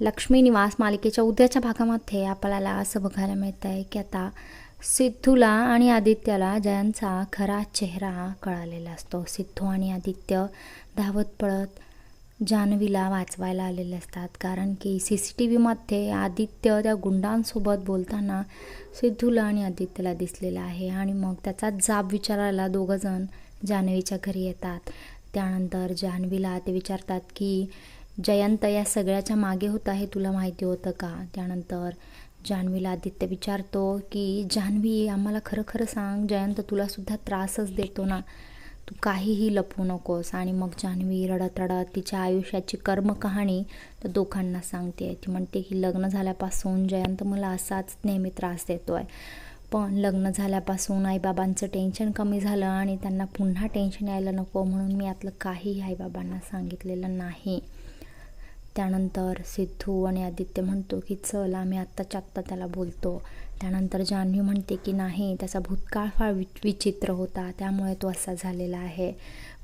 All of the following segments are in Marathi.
लक्ष्मी निवास मालिकेच्या उद्याच्या भागामध्ये आपल्याला असं बघायला मिळतं आहे की आता सिद्धूला आणि आदित्यला जयांचा खरा चेहरा कळालेला असतो. सिद्धू आणि आदित्य धावत पळत जान्हवीला वाचवायला आलेले असतात. कारण की सी सी टी व्हीमध्ये आदित्य त्या गुंडांसोबत बोलताना सिद्धूला आणि आदित्यला दिसलेला आहे आणि मग त्याचा जाब विचारायला दोघंजण जान्हवीच्या घरी येतात. त्यानंतर जान्हवीला ते विचारतात की जयंत या सगळ्याच्या मागे होता हे तुला माहिती होतं का? त्यानंतर जान्हवीला आदित्य विचारतो की जान्हवी आम्हाला खरं खरं सांग जयंत तुलासुद्धा त्रासच देतो ना. तू काहीही लपवू नकोस. आणि मग जान्हवी रडत रडत तिच्या आयुष्याची कर्मकहाणी तर दोघांना सांगते ती म्हणते की लग्न झाल्यापासून जयंत मला असाच नेहमी त्रास देतो आहे पण लग्न झाल्यापासून आईबाबांचं टेन्शन कमी झालं आणि त्यांना पुन्हा टेन्शन यायला नको म्हणून मी यातलं काहीही आईबाबांना सांगितलेलं नाही. त्यानंतर सिद्धू आणि आदित्य म्हणतो की चल आम्ही आत्ताच्या आत्ता त्याला बोलतो. त्यानंतर जान्हवी म्हणते की नाही त्याचा भूतकाळ फार वि विचित्र होता त्यामुळे तो असा झालेला आहे.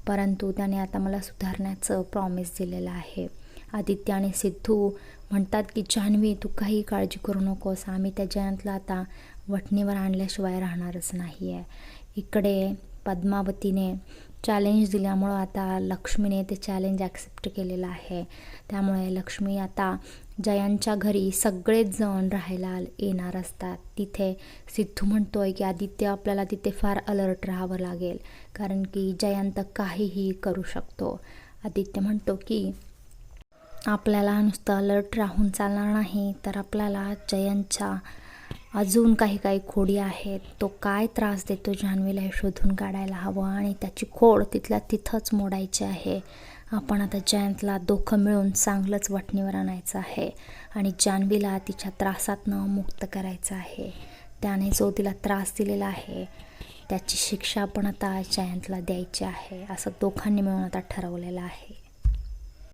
परंतु त्याने आता मला सुधारण्याचं प्रॉमिस दिलेलं आहे. आदित्य आणि सिद्धू म्हणतात की जान्हवी तू काही काळजी करू नकोस आम्ही त्या जयंतला आता वठणीवर आणल्याशिवाय राहणारच नाही आहे इकडे पद्मावतीने चॅलेंज दिल्यामुळं आता लक्ष्मीने ते चॅलेंज ॲक्सेप्ट केलेलं आहे. त्यामुळे लक्ष्मी आता जयांच्या घरी सगळेच जण राहायला येणार असतात. तिथे सिद्धू म्हणतो आहे की आदित्य आपल्याला तिथे फार अलर्ट राहावं लागेल. कारण की जयंत काहीही करू शकतो. आदित्य म्हणतो की आपल्याला नुसतं अलर्ट राहून चालणार नाही तर आपल्याला जयंतच्या अजून काही काही खोडी आहेत. तो काय त्रास देतो जान्हवीला हे शोधून काढायला हवं आणि त्याची खोड तिथल्या तिथंच मोडायची आहे. आपण आता जयंतला दोखं मिळून चांगलंच वाटणीवर आणायचं आहे आणि जान्हवीला तिच्या त्रासातनं मुक्त करायचं आहे. त्याने जो तिला त्रास दिलेला आहे त्याची शिक्षा पण आता जयंतला द्यायची आहे असं दोघांनी मिळून आता ठरवलेलं आहे.